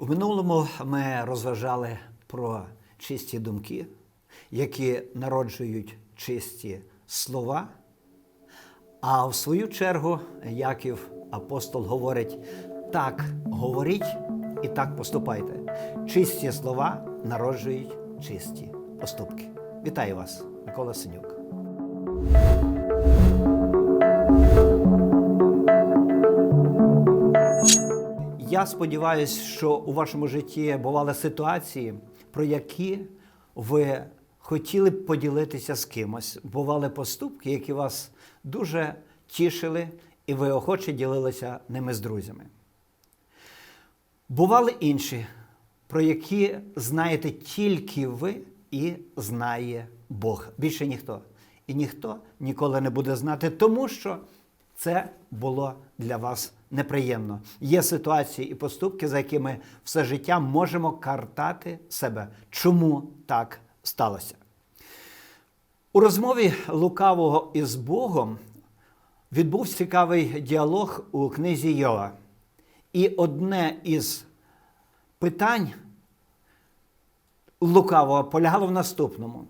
У минулому ми розважали про чисті думки, які народжують чисті слова. А в свою чергу Яків апостол говорить: так говоріть і так поступайте. Чисті слова народжують чисті поступки. Вітаю вас, Микола Синюк. Я сподіваюся, що у вашому житті бували ситуації, про які ви хотіли б поділитися з кимось. Бували поступки, які вас дуже тішили, і ви охоче ділилися ними з друзями. Бували інші, про які знаєте тільки ви і знає Бог. Більше ніхто. І ніхто ніколи не буде знати, тому що це було для вас неприємно. Є ситуації і поступки, за якими все життя можемо картати себе. Чому так сталося? У розмові лукавого із Богом відбувся цікавий діалог у книзі Йова. І одне із питань лукавого полягало в наступному: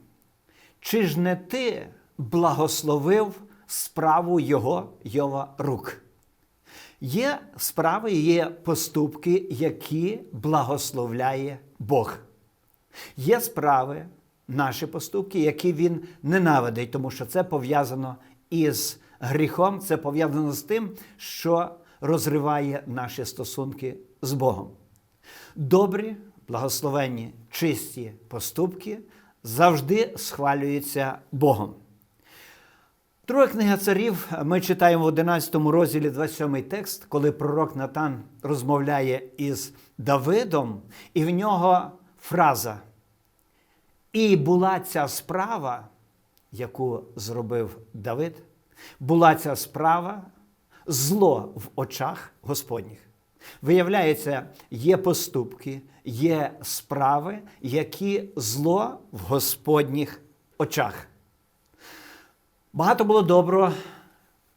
чи ж не ти благословив справу його Йова рук? Є справи, є поступки, які благословляє Бог. Є справи, наші поступки, які він ненавидить, тому що це пов'язано із гріхом, це пов'язано з тим, що розриває наші стосунки з Богом. Добрі, благословенні, чисті поступки завжди схвалюються Богом. Друга книга царів ми читаємо в 11 розділі 27 текст, коли пророк Натан розмовляє із Давидом, і в нього фраза. І була ця справа, яку зробив Давид, була ця справа зло в очах Господніх. Виявляється, є поступки, є справи, які зло в Господніх очах. Багато було доброго,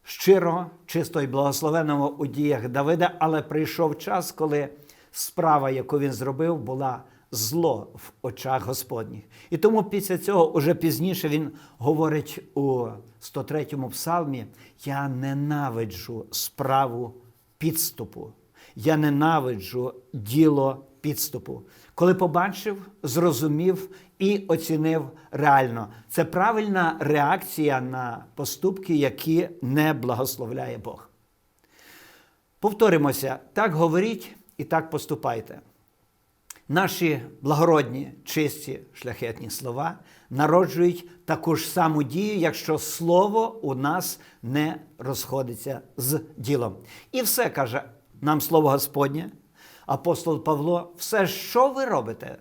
щирого, чистого і благословеного у діях Давида, але прийшов час, коли справа, яку він зробив, була зло в очах Господніх. І тому після цього, уже пізніше, він говорить у 103-му псалмі: Я ненавиджу справу підступу. Я ненавиджу діло підступу. Коли побачив, зрозумів і оцінив реально. Це правильна реакція на поступки, які не благословляє Бог. Повторимося, так говоріть і так поступайте. Наші благородні, чисті, шляхетні слова народжують таку ж саму дію, якщо слово у нас не розходиться з ділом. І все каже нам слово Господнє, апостол Павло, все, що ви робите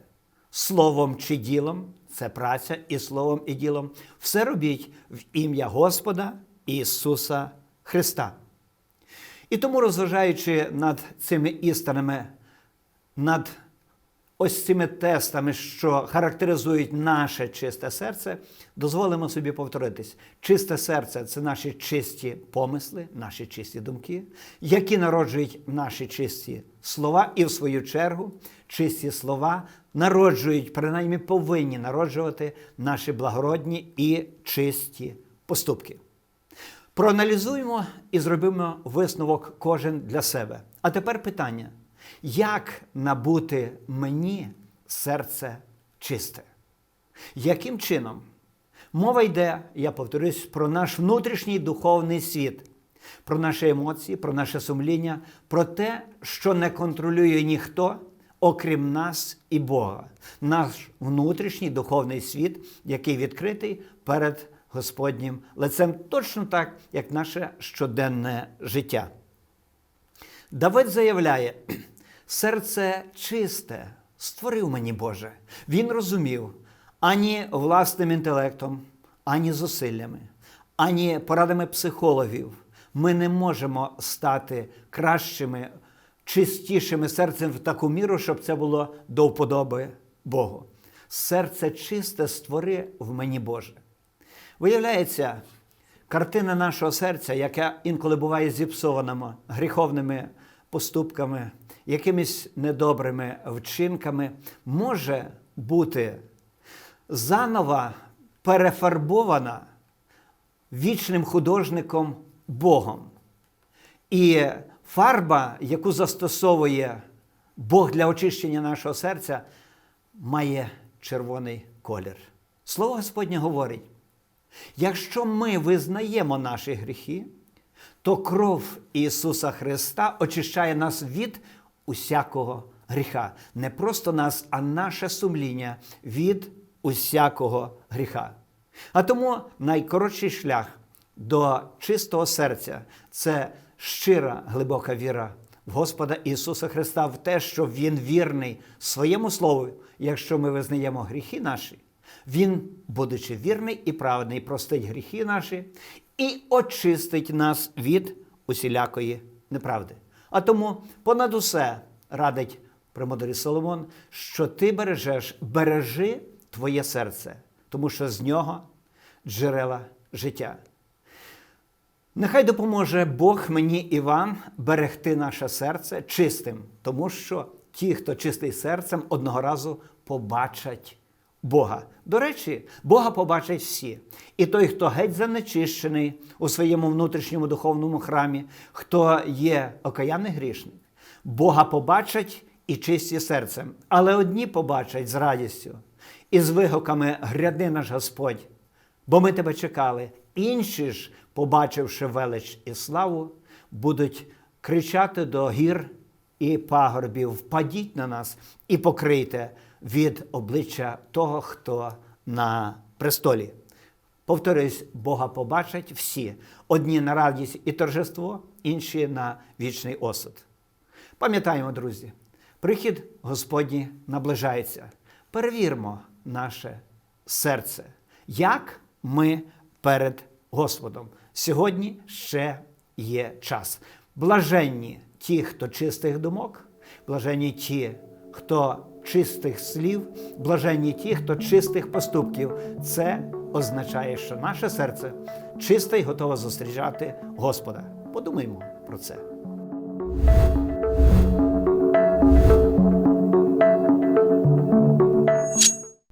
словом чи ділом, це праця і словом, і ділом, все робіть в ім'я Господа Ісуса Христа. І тому, розважаючи над цими істинами, над ось цими тестами, що характеризують наше чисте серце, дозволимо собі повторитись. Чисте серце це наші чисті помисли, наші чисті думки, які народжують наші чисті слова, і в свою чергу чисті слова народжують, принаймні повинні народжувати наші благородні і чисті поступки. Проаналізуємо і зробимо висновок кожен для себе. А тепер питання: як набути мені серце чисте? Яким чином? Мова йде, я повторюсь, про наш внутрішній духовний світ, про наші емоції, про наше сумління, про те, що не контролює ніхто, окрім нас і Бога. Наш внутрішній духовний світ, який відкритий перед Господнім лицем, точно так, як наше щоденне життя. Давид заявляє: серце чисте, створив мені Боже. Він розумів ані власним інтелектом, ані зусиллями, ані порадами психологів. Ми не можемо стати кращими, чистішими серцем в таку міру, щоб це було до вподоби Богу. Серце чисте створи в мені Боже. Виявляється, картина нашого серця, яка інколи буває зіпсована гріховними поступками, якимись недобрими вчинками, може бути заново перефарбована вічним художником Богом. І фарба, яку застосовує Бог для очищення нашого серця, має червоний колір. Слово Господнє говорить: якщо ми визнаємо наші гріхи, то кров Ісуса Христа очищає нас від усякого гріха. Не просто нас, а наше сумління від усякого гріха. А тому найкоротший шлях до чистого серця це щира глибока віра в Господа Ісуса Христа, в те, що Він вірний своєму Слову, якщо ми визнаємо гріхи наші. Він, будучи вірний і праведний, простить гріхи наші і очистить нас від усілякої неправди. А тому понад усе радить премудрий Соломон, що ти бережеш, бережи твоє серце, тому що з нього джерела життя. Нехай допоможе Бог мені і вам берегти наше серце чистим, тому що ті, хто чистий серцем, одного разу побачать Бога. До речі, Бога побачать всі. І той, хто геть занечищений у своєму внутрішньому духовному храмі, хто є окаянний грішник, Бога побачать і чисті серцем, але одні побачать з радістю і з вигуками Гряди наш Господь, бо ми тебе чекали. Інші ж, побачивши велич і славу, будуть кричати до гір і пагорбів: впадіть на нас і покрийте від обличчя того, хто на престолі. Повторюсь, Бога побачать всі: одні на радість і торжество, інші на вічний осуд. Пам'ятаємо, друзі, прихід Господній наближається. Перевірмо наше серце, як ми перед Господом. Сьогодні ще є час. Блаженні ті, хто чистих думок, блаженні ті, хто чистих слів, блаженні ті, хто чистих поступків. Це означає, що наше серце чисте і готове зустрічати Господа. Подумаймо про це.